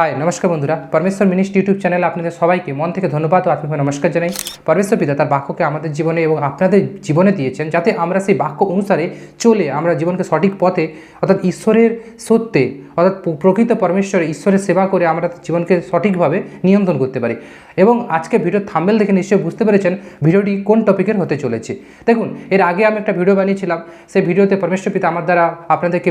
High নমস্কার বন্ধুরা। পরমেশ্বর মিনিস্ট ইউটিউব চ্যানেলে আপনাদের সবাইকে মন থেকে ধন্যবাদ ও আত্মিক নমস্কার জানাই। পরমেশ্বর পিতা তার বাক্যকে আমাদের জীবনে এবং আপনাদের জীবনে দিয়েছেন যাতে আমরা সেই বাক্য অনুসারে চলে আমরা জীবনকে সঠিক পথে, অর্থাৎ ঈশ্বরের সত্যে, অর্থাৎ প্রকৃত পরমেশ্বরে ঈশ্বরের সেবা করে আমরা জীবনকে সঠিকভাবে নিয়ন্ত্রণ করতে পারি। এবং আজকে ভিডিও থাম্বেল দেখে নিশ্চয়ই বুঝতে পেরেছেন ভিডিওটি কোন টপিকের হতে চলেছে। দেখুন, এর আগে আমি একটা ভিডিও বানিয়েছিলাম। সেই ভিডিওতে পরমেশ্বর পিতা আমার দ্বারা আপনাদেরকে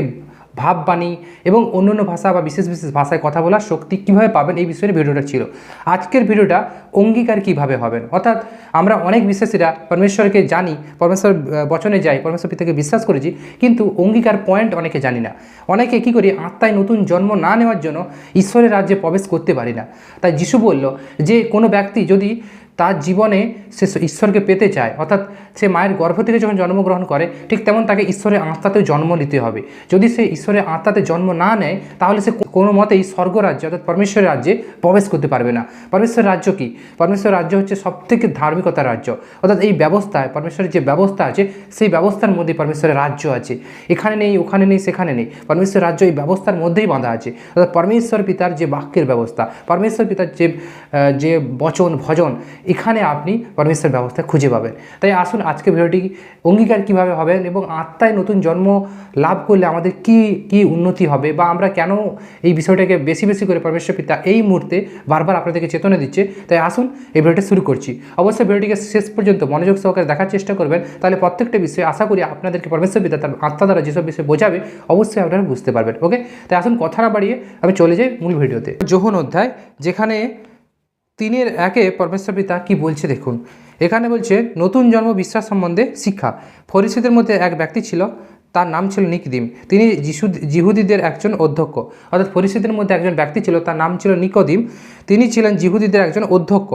ভাব বাণী এবং অন্য অন্য ভাষা বা বিশেষ বিশেষ ভাষায় কথা বলার শক্তি কীভাবে পাবেন এই বিষয়ে ভিডিওটা ছিল। আজকের ভিডিওটা অঙ্গীকার কীভাবে হবেন? অর্থাৎ আমরা অনেক বিশ্বাসীরা পরমেশ্বরকে জানি, পরমেশ্বর বচনে যাই, পরমেশ্বর পিতাকে বিশ্বাস করেছি, কিন্তু অঙ্গীকার পয়েন্ট অনেকে জানি না। অনেকে কী করি, আত্মায় নতুন জন্ম না নেওয়ার জন্য ঈশ্বরের রাজ্যে প্রবেশ করতে পারি না। তাই যিশু বলল যে কোনো ব্যক্তি যদি তার জীবনে সে ঈশ্বরকে পেতে চায়। অর্থাৎ সে মায়ের গর্ভ থেকে যখন জন্মগ্রহণ করে, ঠিক তেমন তাকে ঈশ্বরের আত্মাতেও জন্ম নিতে হবে। যদি সে ঈশ্বরের আত্মাতে জন্ম না নেয়, তাহলে সে কোনো মতেই স্বর্গরাজ্যে অর্থাৎ পরমেশ্বরের রাজ্যে প্রবেশ করতে পারবে না। পরমেশ্বর রাজ্য কি? পরমেশ্বর রাজ্য হচ্ছে সবথেকে ধার্মিকতার রাজ্য। অর্থাৎ এই ব্যবস্থায়, পরমেশ্বরের যে ব্যবস্থা আছে, সেই ব্যবস্থার মধ্যেই পরমেশ্বরের রাজ্য আছে। এখানে নেই, ওখানে নেই, সেখানে নেই। পরমেশ্বর রাজ্য এই ব্যবস্থার মধ্যেই বাঁধা আছে। অর্থাৎ পরমেশ্বর পিতার যে বাক্যের ব্যবস্থা, পরমেশ্বর পিতার যে যে বচন, ভজন, এখানে আপনি পরমেশ্বর ব্যবস্থা খুঁজে পাবেন। তাই আসুন আজকে ভিডিওটি অঙ্গীকার কীভাবে হবেন এবং আত্মায় নতুন জন্ম লাভ করলে আমাদের কি কি উন্নতি হবে বা আমরা কেন এই বিষয়টাকে বেশি বেশি করে পরমেশ্বর পিতা এই মুহূর্তে বারবার আপনাদেরকে চেতনা দিচ্ছে। তাই আসুন এই ভিডিওটা শুরু করছি। অবশ্যই ভিডিওটিকে শেষ পর্যন্ত মনোযোগ সহকারে দেখার চেষ্টা করবেন। তাহলে প্রত্যেকটা বিষয়ে আশা করি আপনাদেরকে পরমেশ্বর পিতা তার আত্মা দ্বারা যেসব বিষয়ে বোঝাবে, অবশ্যই আপনারা বুঝতে পারবেন। ওকে? তাই আসুন কথা না বাড়িয়ে আমি চলে যাই মূল ভিডিওতে। যোহন অধ্যায়, যেখানে তিনের একে পরমেশ্বর পিতা কি বলছে দেখুন। এখানে বলছে, নতুন জন্ম বিশ্বাস সম্বন্ধে শিক্ষা। ফরিসিদের মধ্যে এক ব্যক্তি ছিল তার নাম ছিল নিকদিম। তিনি যিশু জিহুদিদের একজন অধ্যক্ষ। অর্থাৎ পরিস্থিতির মধ্যে একজন ব্যক্তি ছিল, তার নাম ছিল নিকদিম। তিনি ছিলেন জিহুদিদের একজন অধ্যক্ষ।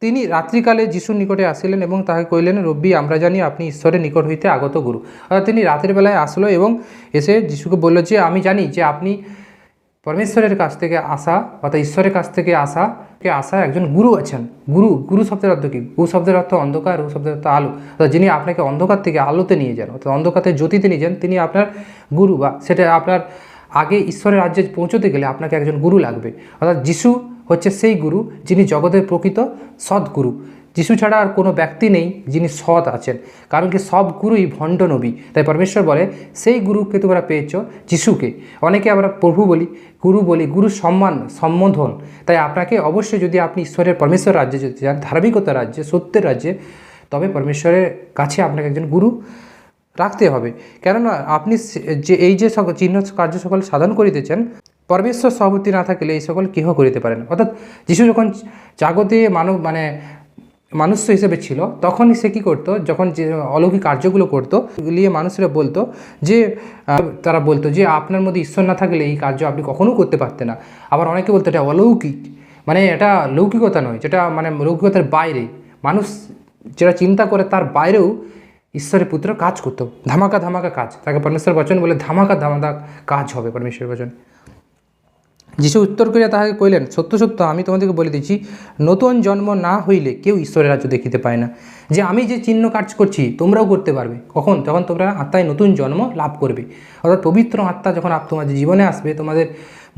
তিনি রাত্রিকালে যিশুর নিকটে আসিলেন এবং তাকে কইলেন রব্বি, আমরা জানি আপনি ঈশ্বরের নিকট হইতে আগত গুরু। অর্থাৎ তিনি রাতের বেলায় আসলো এবং এসে যিশুকে বলল যে, আমি জানি যে আপনি পরমেশ্বরের কাছ থেকে আসা অর্থাৎ ঈশ্বরের কাছ থেকে আসা, কে আসা একজন গুরু আছেন। গুরু গুরু শব্দের অর্থ কি? গুরু শব্দের অর্থ অন্ধকার রু শব্দের অর্থ আলো। অর্থাৎ যিনি আপনাকে অন্ধকার থেকে আলোতে নিয়ে যান, অর্থাৎ অন্ধকার জ্যোতিতে নিয়ে যান, তিনি আপনার গুরু বা সেটা আপনার আগে ঈশ্বরের রাজ্যে পৌঁছতে গেলে আপনাকে একজন গুরু লাগবে। অর্থাৎ যিশু হচ্ছে সেই গুরু যিনি জগতের প্রকৃত সদ্গুরু। যিশু ছাড়া আর কোনো ব্যক্তি নেই যিনি সৎ আছেন। কারণ কি সব গুরুই ভণ্ড নবী। তাই পরমেশ্বর বলে, সেই গুরুকে তোমরা পেয়েছ যিশুকে। অনেকে আমরা প্রভু বলি, গুরু বলি গুরু সম্মান, সম্বোধন। তাই আপনাকে অবশ্যই যদি আপনি ঈশ্বরের পরমেশ্বর রাজ্যে যেতে চান ধার্মিকতার রাজ্যে, সত্যের রাজ্যে, তবে পরমেশ্বরের কাছে আপনাকে একজন গুরু রাখতে হবে। কেননা আপনি যে, এই যে সকল চিহ্ন কার্য সকল সাধন করিতেছেন, পরমেশ্বর সহবর্তী না থাকলে এই সকল কেহ করিতে পারেন অর্থাৎ যিশু যখন জাগতে মানব মানে মানুষ হিসেবে ছিল, তখনই সে কী করতো? যখন যে অলৌকিক কার্যগুলো করতো লিয়ে মানুষরা বলতো যে তারা বলতো যে, আপনার মধ্যে ঈশ্বর না থাকলে এই কার্য আপনি কখনো করতে পারতেন না। আবার অনেকে বলতো, এটা অলৌকিক। মানে এটা লৌকিকতা নয়, যেটা মানে লৌকিকতার বাইরে। মানুষ যেটা চিন্তা করে তার বাইরেও ঈশ্বরের পুত্র কাজ করতো। ধামাকা ধামাকা কাজ। তাকে পরমেশ্বর বচন বলে ধামাকা ধামাকা কাজ হবে পরমেশ্বর বচন। যিশু উত্তর করিয়া তাহাকে কইলেন সত্য সত্য, আমি তোমাদেরকে বলে দিচ্ছি, নতুন জন্ম না হইলে কেউ ঈশ্বরের রাজ্য দেখিতে পায় না। যে আমি যে চিহ্ন কাজ করছি, তোমরাও করতে পারবে। কখন? যখন তোমরা আত্মায় নতুন জন্ম লাভ করবে। অর্থাৎ পবিত্র আত্মা যখন তোমাদের জীবনে আসবে, তোমাদের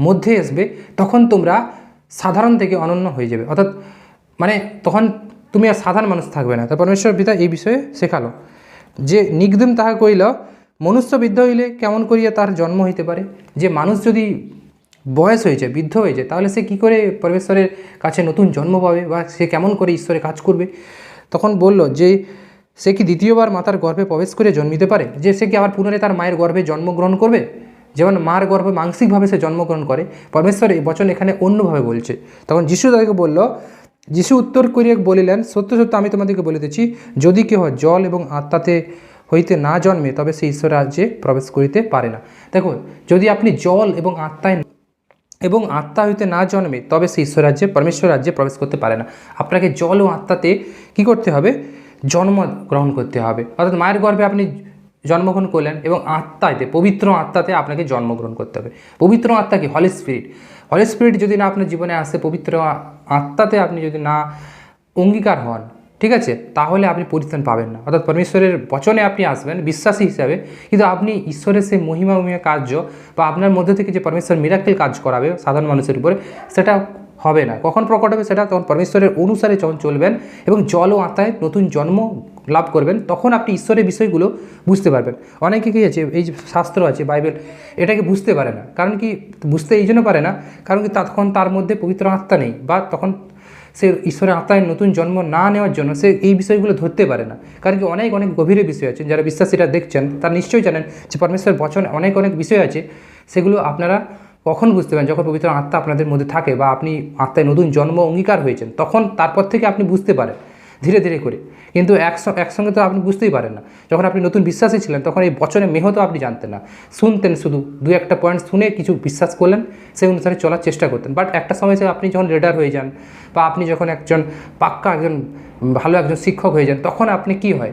মধ্যে আসবে, তখন তোমরা সাধারণ থেকে অনন্য হয়ে যাবে। অর্থাৎ মানে তখন তুমি আর সাধারণ মানুষ থাকবে না। তা পরমেশ্বর পিতা এই বিষয়ে শেখালো যে নিগদিম তাহা কইল মনুষ্য বৃদ্ধ হইলে কেমন করিয়া তার জন্ম হইতে পারে? যে মানুষ যদি বয়স হয়েছে, বৃদ্ধ হয়েছে, তাহলে সে কি করে পরমেশ্বরের কাছে নতুন জন্ম পাবে বা সে কেমন করে ঈশ্বরে কাজ করবে? তখন বলল যে, সে কি দ্বিতীয়বার মাতার গর্ভে প্রবেশ করে জন্মিতে পারে? যে, সে কি আবার পুনরায় তার মায়ের গর্ভে জন্মগ্রহণ করবে? যেমন মার গর্ভে মানসিকভাবে সে জন্মগ্রহণ করে, পরমেশ্বর এই বচন এখানে অন্যভাবে বলছে। তখন যিশু তাদেরকে বলল, যিশু উত্তর করিয়ে বলিলেন, সত্য সত্য আমি তোমাদেরকে বলিতেছি যদি কেহ জল এবং আত্মাতে হইতে না জন্মে, তবে সে ঈশ্বর রাজ্যে প্রবেশ করিতে পারে না। দেখো, যদি আপনি জল এবং আত্মায় এবং আত্মা হইতে না জন্মে তবে সে ঈশ্বর রাজ্যে পরমেশ্বর রাজ্যে প্রবেশ করতে পারে না। আপনাকে জল ও আত্মাতে কি করতে হবে? জন্ম গ্রহণ করতে হবে। অর্থাৎ মায়ের গর্ভে আপনি জন্মগ্রহণ করলেন এবং আত্মাতে, পবিত্র আত্মাতে আপনাকে জন্মগ্রহণ করতে হবে। পবিত্র আত্মা কি? হলি স্পিরিট হলি স্পিরিট যদি না আপনার জীবনে আসে, পবিত্র আত্মাতে আপনি যদি না অঙ্গীকার হন ঠিক আছে? তাহলে আপনি পরিত্রাণ পাবেন না। অর্থাৎ পরমেশ্বরের বচনে আপনি আসবেন, বিশ্বাসী হিসাবে। কিন্তু আপনি ঈশ্বরের সেই মহিমাময় কার্য বা আপনার মধ্যে থেকে যে পরমেশ্বর মিরাক্কেল কাজ করাবে সাধারণ মানুষের উপরে, সেটা হবে না। কখন প্রকট হবে সেটা তখন পরমেশ্বরের অনুসারে যখন চলবেন এবং জল ও আত্মায় নতুন জন্ম লাভ করবেন, তখন আপনি ঈশ্বরের বিষয়গুলো বুঝতে পারবেন। অনেকে কী আছে, এই যে শাস্ত্র আছে, বাইবেল, এটাকে বুঝতে পারে না। কারণ কি, বুঝতে এই জন্য পারে না, কারণ কি তখন তার মধ্যে পবিত্র আত্মা নেই বা তখন সে ঈশ্বরের আত্মায় নতুন জন্ম না নেওয়ার জন্য সে এই বিষয়গুলো ধরতে পারে না। কারণ কি অনেক অনেক গভীরে বিষয় আছে। যারা বিশ্বাসীরা দেখছেন, তারা নিশ্চয়ই জানেন যে পরমেশ্বর বচন অনেক অনেক বিষয় আছে। সেগুলো আপনারা কখন বুঝতে পারেন? যখন পবিত্র আত্মা আপনাদের মধ্যে থাকে বা আপনি আত্মায় নতুন জন্ম অঙ্গীকার হয়েছেন, তখন তারপর থেকে আপনি বুঝতে পারেন। ধীরে ধীরে করে। কিন্তু একস- একসঙ্গে তো আপনি বুঝতেই পারেন না। যখন আপনি নতুন বিশ্বাসী ছিলেন, তখন এই বচনে মেহ তো আপনি জানতেন না। শুনতেন শুধু, দু একটা পয়েন্ট শুনে কিছু বিশ্বাস করলেন, সেই অনুসারে চলার চেষ্টা করতেন। বাট একটা সময় সে আপনি যখন রেডার হয়ে যান, বা আপনি যখন একজন পাক্কা একজন, ভালো একজন শিক্ষক হয়ে যান, তখন আপনি কি হয়?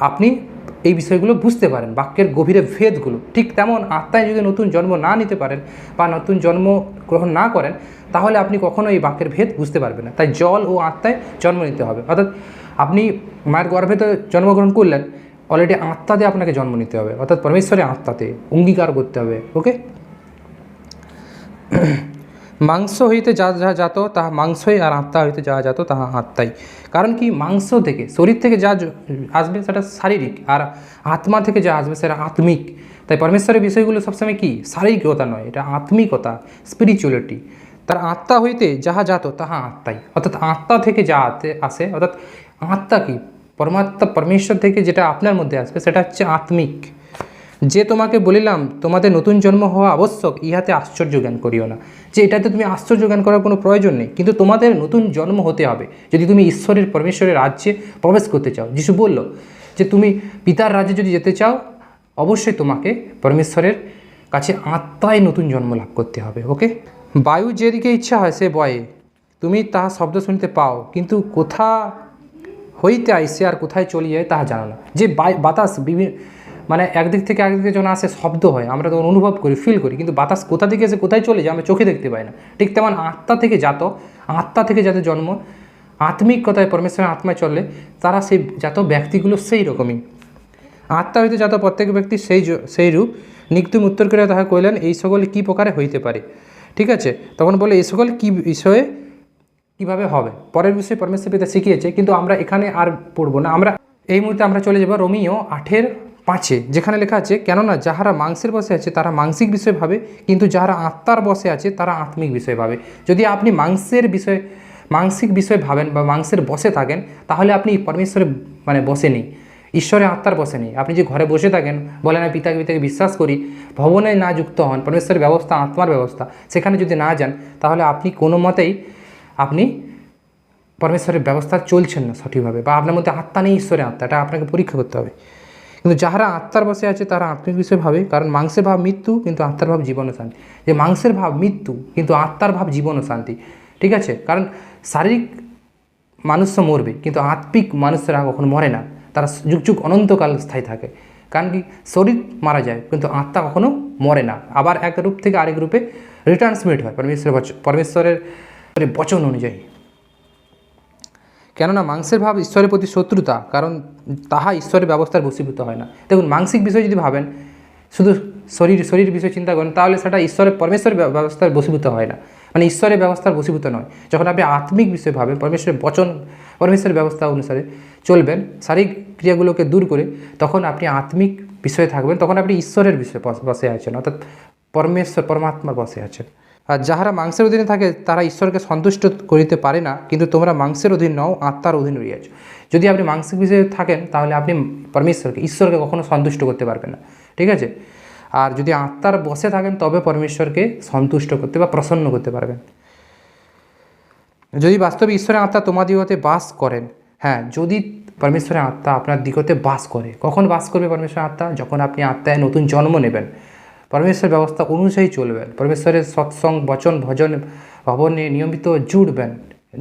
আপনি এই বিষয়গুলো বুঝতে পারেন, বাক্যের গভীরে ভেদগুলো। ঠিক তেমন আত্মায় যদি নতুন জন্ম না নিতে পারেন বা নতুন জন্ম গ্রহণ না করেন, তাহলে আপনি কখনো এই বাক্যের ভেদ বুঝতে পারবেন না। তাই জল ও আত্মায় জন্ম নিতে হবে। অর্থাৎ আপনি মায়ের গর্ভে তো জন্মগ্রহণ করলেন অলরেডি আত্মাতে আপনাকে জন্ম নিতে হবে। অর্থাৎ পরমেশ্বরের আত্মাতে অঙ্গীকার করতে হবে ওকে মাংস হইতে যা যা যাত, তাহা মাংসই আর আত্মা হইতে যা যাত, তাহা আত্মাই। কারণ কি মাংস থেকে, শরীর থেকে যা আসবে সেটা শারীরিক আর আত্মা থেকে যা আসবে সেটা আত্মিক। তাই পরমেশ্বরের বিষয়গুলো সবসময় কি? শারীরিকতা নয়, এটা আত্মিকতা স্পিরিচুয়ালিটি তার আত্মা হইতে যাহা যাত, তাহা আত্মাই। অর্থাৎ আত্মা থেকে যা আসে, অর্থাৎ আত্মা কি? পরমাত্মা, পরমেশ্বর থেকে যেটা আপনার মধ্যে আসবে, সেটা হচ্ছে আত্মিক। যে তোমাকে বলিলাম, তোমাদের নতুন জন্ম হওয়া আবশ্যক, ইহাতে আশ্চর্য জ্ঞান করিও না। যে এটাতে তুমি আশ্চর্য জ্ঞান করার কোনো প্রয়োজন নেই, কিন্তু তোমাদের নতুন জন্ম হতে হবে। যদি তুমি ঈশ্বরের পরমেশ্বরের রাজ্যে প্রবেশ করতে চাও, যিশু বলল যে, তুমি পিতার রাজ্যে যদি যেতে চাও, অবশ্যই তোমাকে পরমেশ্বরের কাছে আত্মায় নতুন জন্ম লাভ করতে হবে, ওকে? বায়ু যেদিকে ইচ্ছা হয় সে বয়ে। তুমি তাহা শব্দ শুনতে পাও, কিন্তু কোথা হইতে আইসে আর কোথায় চলে যায় তাহা জানো না। যে বাতাস বিভিন্ন মানে একদিক থেকে একদিকে যখন আসে শব্দ হয়, আমরা তখন অনুভব করি ফিল করি, কিন্তু বাতাস কোথা থেকে এসে কোথায় চলে যায় আমরা চোখে দেখতে পাই না। ঠিক তেমন আত্মা থেকে জাত, আত্মা থেকে যাতে জন্ম আত্মিক কথায় পরমেশ্বরের আত্মায় চলে, তারা সেই জাত ব্যক্তিগুলো সেই রকমই। আত্মা হইতে যাত প্রত্যেক ব্যক্তি সেই সেই রূপ। নিক্তুম উত্তর করে তাহা কইলেন এই সকল কী প্রকারে হইতে পারে? ঠিক আছে? তখন বলে, এই সকল কী বিষয়ে কীভাবে হবে? পরের বিষয়ে পরমেশ্বর পিতা শিখিয়েছে, কিন্তু আমরা এখানে আর পড়ব না। আমরা এই মুহূর্তে আমরা চলে যাব রোমিও আঠের পাঁচে, যেখানে লেখা আছে, কেননা যাহারা মাংসের বসে আছে, তারা মাংসিক বিষয় ভাবে, কিন্তু যাহারা আত্মার বসে আছে, তারা আত্মিক বিষয় ভাবে। যদি আপনি মাংসের বিষয়, মাংসিক বিষয় ভাবেন বা মাংসের বসে থাকেন, তাহলে আপনি পরমেশ্বরের মানে বসে নেই। ঈশ্বরের আত্মার বসে নেই। আপনি যে ঘরে বসে থাকেন বলেন আমি পিতাকে পিতাকে বিশ্বাস করি, ভবনে না যুক্ত হন, পরমেশ্বরের ব্যবস্থা, আত্মার ব্যবস্থা, সেখানে যদি না যান, তাহলে আপনি কোনো মতেই আপনি পরমেশ্বরের ব্যবস্থা চলছেন না সঠিকভাবে, বা আপনার মধ্যে আত্মা নেই, ঈশ্বরের আত্মা, এটা আপনাকে পরীক্ষা করতে হবে। কিন্তু যাহারা আত্মার বসে আছে, তারা আত্মিক বিষয় ভাবে। কারণ মাংসের ভাব মৃত্যু, কিন্তু আত্মার ভাব জীবন শান্তি। যে মাংসের ভাব মৃত্যু, কিন্তু আত্মার ভাব জীবন শান্তি। ঠিক আছে? কারণ শারীরিক মানুষ মরবে, কিন্তু আত্মিক মানুষরা কখনো মরে না। তারা যুগ যুগ অনন্তকাল স্থায়ী থাকে। কারণ কি? শরীর মারা যায়, কিন্তু আত্মা কখনো মরে না। আবার এক রূপ থেকে আরেক রূপে রিটার্নসমেট হয়। পরমেশ্বরের পরমেশ্বরের বচন অনুযায়ী। কেননা মাংসের ভাব ঈশ্বরের প্রতি শত্রুতা, কারণ তাহা ঈশ্বরের ব্যবস্থার বশীভূত হয় না। দেখুন মানসিক বিষয় যদি ভাবেন, শুধু শরীর শরীর বিষয় চিন্তা করেন তাহলে সেটা ঈশ্বরের, পরমেশ্বরের ব্যবস্থার বশীভূত হয় না। মানে ঈশ্বরের ব্যবস্থার বশীভূত নয়। যখন আপনি আত্মিক বিষয় ভাবেন, পরমেশ্বরের বচন, পরমেশ্বরের ব্যবস্থা অনুসারে চলবেন, শারীরিক ক্রিয়াগুলোকে দূর করে, তখন আপনি আত্মিক বিষয়ে থাকবেন, তখন আপনি ঈশ্বরের বিষয়ে বসে আছেন, অর্থাৎ পরমেশ্বর, পরমাত্মার বসে আছেন। আর যাহারা মাংসের অধীনে থাকে, তারা ঈশ্বরকে সন্তুষ্ট করিতে পারে না, কিন্তু তোমরা মাংসের অধীন নও, আত্মার অধীন রইয়াছ যদি আপনি মাংসিক বিষয়ে থাকেন, তাহলে আপনি পরমেশ্বরকে, ঈশ্বরকে কখনো সন্তুষ্ট করতে পারবেন না। ঠিক আছে? আর যদি আত্মার বসে থাকেন, তবে পরমেশ্বরকে সন্তুষ্ট করতে বা প্রসন্ন করতে পারবেন। যদি বাস্তবে ঈশ্বরের আত্মা তোমার দিগতে বাস করেন হ্যাঁ যদি পরমেশ্বরের আত্মা আপনার দিগতে বাস করে, কখন বাস করবে পরমেশ্বরের আত্মা? যখন আপনি আত্মায় নতুন জন্ম নেবেন। পরমেশ্বর ব্যবস্থা অনুযায়ী চলবেন পরমেশ্বরের সৎসঙ্গ, বচন, ভজন, ভবনে নিয়মিত জুড়বেন,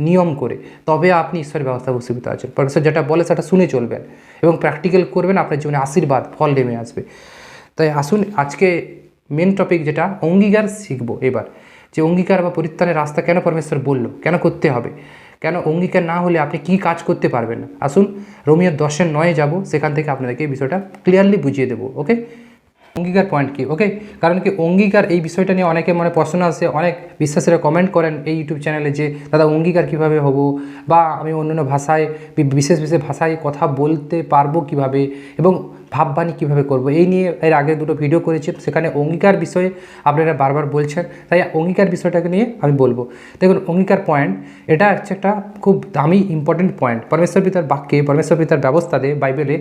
নিয়ম করে। তবে আপনি ঈশ্বরের ব্যবস্থা বসীভূত আছেন পরমেশ্বর যেটা বলে সেটা শুনে চলবেন এবং প্র্যাকটিক্যাল করবেন, আপনার জীবনে আশীর্বাদ, ফল নেমে আসবে। তাই আসুন, আজকে মেন টপিক যেটা, অঙ্গীকার শিখব এবার। যে অঙ্গীকার বা পরিত্রাণের রাস্তা কেন পরমেশ্বর বলল? কেন করতে হবে? কেন অঙ্গীকার না হলে আপনি কি কাজ করতে পারবেন আসুন রোমিওর দশের নয়ে যাব, সেখান থেকে আপনাদেরকে এই বিষয়টা ক্লিয়ারলি বুঝিয়ে দেবো ওকে অঙ্গীকার পয়েন্ট কি? ওকে কারণ কি অঙ্গীকার এই বিষয়টা নিয়ে অনেকে মনে প্রশ্ন আসে, অনেক বিশ্বাসীরা কমেন্ট করেন এই ইউটিউব চ্যানেলে যে, দাদা, অঙ্গীকার কীভাবে হব? বা, আমি অন্যান্য ভাষায় বিশেষ বিশেষ ভাষায় কথা বলতে পারব কীভাবে? এবং ভাববাণী কীভাবে করব? এই নিয়ে এর আগে দুটো ভিডিও করেছি সেখানে অঙ্গীকার বিষয়ে আপনারা বারবার বলছেন, তাই অঙ্গীকার বিষয়টাকে নিয়ে আমি বলব। দেখুন, অঙ্গীকার পয়েন্ট এটা হচ্ছে একটা খুব দামি ইম্পর্টেন্ট পয়েন্ট পরমেশ্বর পিতার বাক্যে, পরমেশ্বর পিতার ব্যবস্থাতে বাইবেলে,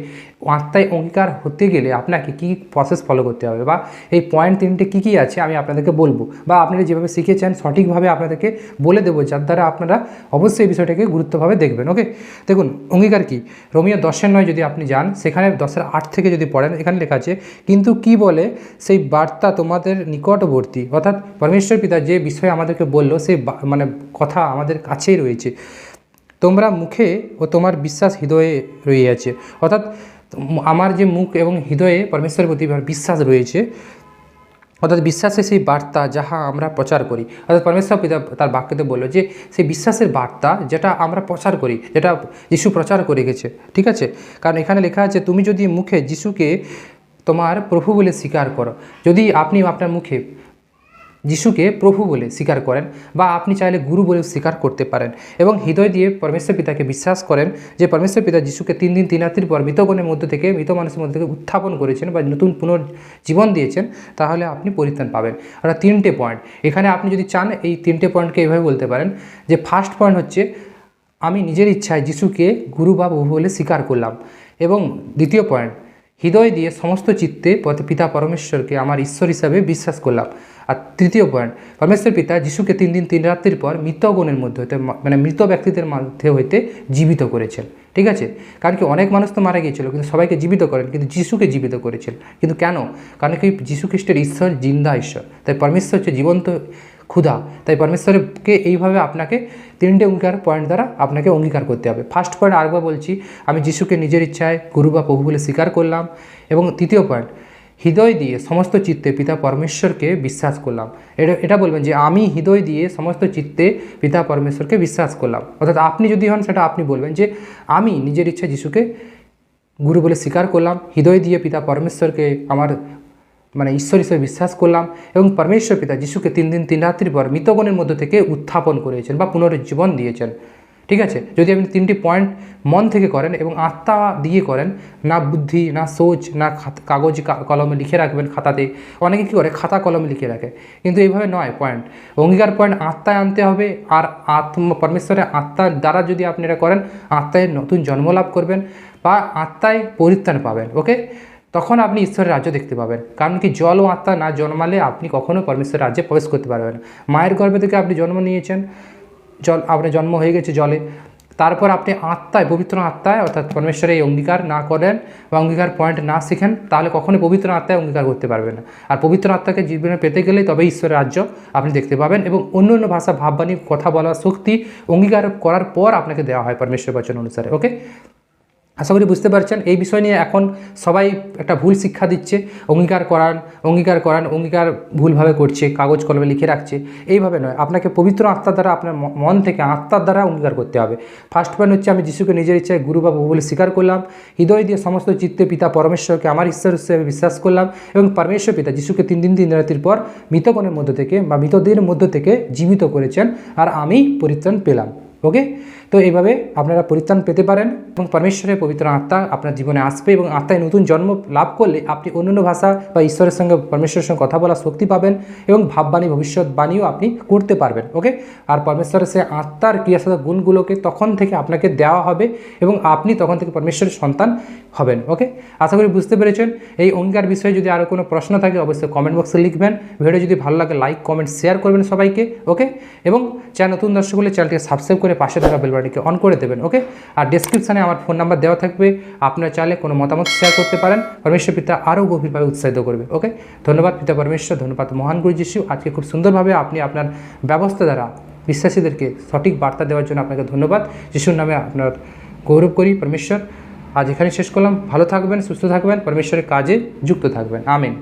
আত্মায় অঙ্গীকার হতে গেলে আপনাকে কী প্রসেস ফলো করতে হবে বা এই পয়েন্ট তিনটে কী কী আছে আমি আপনাদেরকে বলব বা আপনারা যেভাবে শিখেছেন, সঠিকভাবে আপনাদেরকে বলে দেবো, যার দ্বারা আপনারা অবশ্যই এই বিষয়টাকে গুরুত্বভাবে দেখবেন ওকে দেখুন, অঙ্গীকার কি? রোমিও দশের নয় যদি আপনি যান, সেখানে দশের আট থেকে যদি পড়েন, এখানে লেখা আছে, কিন্তু কি বলে সেই বার্তা তোমাদের নিকটবর্তী? অর্থাৎ পরমেশ্বর পিতা যে বিষয়ে আমাদেরকে বলল, সেই মানে কথা আমাদের কাছেই রয়েছে। তোমরা মুখে ও তোমার বিশ্বাস হৃদয়ে রয়ে আছে। অর্থাৎ আমার যে মুখ এবং হৃদয়ে পরমেশ্বরের প্রতি বিশ্বাস রয়েছে অর্থাৎ বিশ্বাসের সেই বার্তা যাহা আমরা প্রচার করি। অর্থাৎ পরমেশ্বর পিতা তার বাক্যতে বলল যে, সেই বিশ্বাসের বার্তা যেটা আমরা প্রচার করি, যেটা যিশু প্রচার করে গেছে ঠিক আছে? কারণ এখানে লেখা আছে, তুমি যদি মুখে যিশুকে তোমার প্রভু বলে স্বীকার করো, যদি আপনি আপনার মুখে যিশুকে প্রভু বলে স্বীকার করেন বা আপনি চাইলে গুরু বলেও স্বীকার করতে পারেন এবং হৃদয় দিয়ে পরমেশ্বর পিতাকে বিশ্বাস করেন যে পরমেশ্বর পিতা যিশুকে তিন দিন, তিন রাত্রির পর মৃতগণের মধ্যে থেকে মৃত মানুষের মধ্যে থেকে উত্থাপন করেছেন বা নতুন পুনর্জীবন দিয়েছেন, তাহলে আপনি পরিত্রাণ পাবেন। অর্থাৎ তিনটে পয়েন্ট এখানে আপনি যদি চান, এই তিনটে পয়েন্টকে এভাবে বলতে পারেন যে ফার্স্ট পয়েন্ট হচ্ছে, আমি নিজের ইচ্ছায় যিশুকে গুরু বা প্রভু বলে স্বীকার করলাম। এবং দ্বিতীয় পয়েন্ট হৃদয় দিয়ে সমস্ত চিত্তে পিতা পরমেশ্বরকে আমার ঈশ্বর হিসাবে বিশ্বাস করলাম। আর তৃতীয় পয়েন্ট পরমেশ্বর পিতা যিশুকে তিন দিন, তিন রাত্রির পর মৃতগণের মধ্যে হইতে মানে মৃত ব্যক্তিদের মধ্যে হইতে জীবিত করেছেন। ঠিক আছে? কারণ কি অনেক মানুষ তো মারা গিয়েছিল, কিন্তু সবাইকে জীবিত করেন, কিন্তু যিশুকে জীবিত করেছেন। কিন্তু কেন? কারণ কি যিশু খ্রিস্টের ঈশ্বর জিন্দা ঈশ্বর। তাই পরমেশ্বর হচ্ছে জীবন্ত ক্ষুধা। তাই পরমেশ্বরকে এইভাবে আপনাকে তিনটে অঙ্গীকার পয়েন্ট দ্বারা আপনাকে অঙ্গীকার করতে হবে। ফার্স্ট পয়েন্ট আরেকবার বলছি, আমি যিশুকে নিজের ইচ্ছায় গুরু বা প্রভু বলে স্বীকার করলাম। এবং তৃতীয় পয়েন্ট হৃদয় দিয়ে সমস্ত চিত্তে পিতা পরমেশ্বরকে বিশ্বাস করলাম। এটা এটা বলবেন যে আমি হৃদয় দিয়ে সমস্ত চিত্তে পিতা পরমেশ্বরকে বিশ্বাস করলাম। অর্থাৎ আপনি যদি হন, সেটা আপনি বলবেন যে আমি নিজের ইচ্ছা যিশুকে গুরু বলে স্বীকার করলাম, হৃদয় দিয়ে পিতা পরমেশ্বরকে আমার মানে ঈশ্বর হিসেবে বিশ্বাস করলাম এবং পরমেশ্বর পিতা যিশুকে তিন দিন, তিন রাত্রির পর মৃতগণের মধ্য থেকে উত্থাপন করেছেন বা পুনরুজ্জীবন দিয়েছেন। ঠিক আছে? যদি আপনি তিনটি পয়েন্ট মন থেকে করেন এবং আত্মা দিয়ে করেন, না বুদ্ধি, না সোচ, না কাগজ কলমে লিখে রাখবেন খাতাতে। অনেকে কী করে? খাতা কলমে লিখে রাখে। কিন্তু এইভাবে নয় পয়েন্ট অঙ্গীকার পয়েন্ট আত্মায় আনতে হবে আর আত্ম, পরমেশ্বরের আত্মার দ্বারা যদি আপনি এটা করেন, আত্মায় নতুন জন্ম লাভ করবেন বা আত্মায় পরিত্রাণ পাবেন ওকে তখন আপনি ঈশ্বরের রাজ্য দেখতে পাবেন। কারণ কি? জল ও আত্মা না জন্মালে আপনি কখনো পরমেশ্বরের রাজ্যে প্রবেশ করতে পারবেন মায়ের গর্ভে থেকে আপনি জন্ম নিয়েছেন। জল, আপনার জন্ম হয়ে গেছে জলে। তারপর আপনি আত্মায়, পবিত্র আত্মায়, অর্থাৎ পরমেশ্বরের এই অঙ্গীকার না করেন বা অঙ্গীকার পয়েন্ট না শিখেন, তাহলে কখনোই পবিত্র আত্মায় অঙ্গীকার করতে পারবেন না। আর পবিত্র আত্মাকে জীবনে পেতে গেলে তবে ঈশ্বরের রাজ্য আপনি দেখতে পাবেন এবং অন্য অন্য ভাষা, ভাববাণী, কথা বলার শক্তি অঙ্গীকার করার পর আপনাকে দেওয়া হয় পরমেশ্বর বচন অনুসারে ওকে আশা করি বুঝতে পারছেন, এই বিষয় নিয়ে এখন সবাই একটা ভুল শিক্ষা দিচ্ছে, অঙ্গীকার করান অঙ্গীকার করান, অঙ্গীকার ভুলভাবে করছে, কাগজ কলমে লিখে রাখছে, এইভাবে নয়। আপনাকে পবিত্র আত্মার দ্বারা আপনার মন থেকে আত্মার দ্বারা অঙ্গীকার করতে হবে। ফার্স্ট পয়েন্ট হচ্ছে, আমি যিশুকে নিজের ইচ্ছায় গুরু বা প্রভু বলে স্বীকার করলাম, হৃদয় দিয়ে সমস্ত চিত্তে পিতা পরমেশ্বরকে আমার ঈশ্বর হিসেবে বিশ্বাস করলাম এবং পরমেশ্বর পিতা যিশুকে তিন দিন তিন রাতির পর মৃতগণের মধ্য থেকে বা মৃতদের মধ্য থেকে জীবিত করেছেন, আর আমি পরিত্রাণ পেলাম। ওকে তো এইভাবে আপনারা পরিত্রাণ পেতে পারেন এবং পরমেশ্বরের পবিত্র আত্মা আপনার জীবনে আসবে এবং আত্মায় নতুন জন্ম লাভ করলে আপনি অন্যান্য ভাষা বা ঈশ্বরের সঙ্গে পরমেশ্বরের সঙ্গে কথা বলার শক্তি পাবেন এবং ভাববাণী, ভবিষ্যৎবাণীও আপনি করতে পারবেন। ওকে আর পরমেশ্বরের সে আত্মার ক্রিয়াশীল গুণগুলোকে তখন থেকে আপনাকে দেওয়া হবে এবং আপনি তখন থেকে পরমেশ্বরের সন্তান হবেন। ওকে আশা করি বুঝতে পেরেছেন। এই অঙ্গীকার বিষয়ে যদি আরও কোনো প্রশ্ন থাকে, অবশ্যই কমেন্ট বক্সে লিখবেন। ভিডিও যদি ভালো লাগে লাইক কমেন্ট শেয়ার করবেন সবাইকে। ওকে এবং চ্যানেল নতুন দর্শক হলে চ্যানেলটিকে সাবস্ক্রাইব করে পাশে থাকা বেলবাটিকে অন করে দেবেন ওকে আর ডেসক্রিপশানে আমার ফোন নাম্বার দেওয়া থাকবে, আপনারা চাইলে কোনো মতামত শেয়ার করতে পারেন, পরমেশ্বর পিতা আরও গভীরভাবে উৎসাহিত করবে ওকে ধন্যবাদ পিতা পরমেশ্বর, ধন্যবাদ মহান গুরু যিশু আজকে খুব সুন্দরভাবে আপনি আপনার ব্যবস্থা দ্বারা বিশ্বাসীদেরকে সঠিক বার্তা দেওয়ার জন্য আপনাকে ধন্যবাদ। যিশুর নামে আপনার গৌরব করি পরমেশ্বর। আজ এখানে শেষ করলাম, ভালো থাকবেন, সুস্থ থাকবেন, পরমেশ্বরের কাজে যুক্ত থাকবেন, আমিন।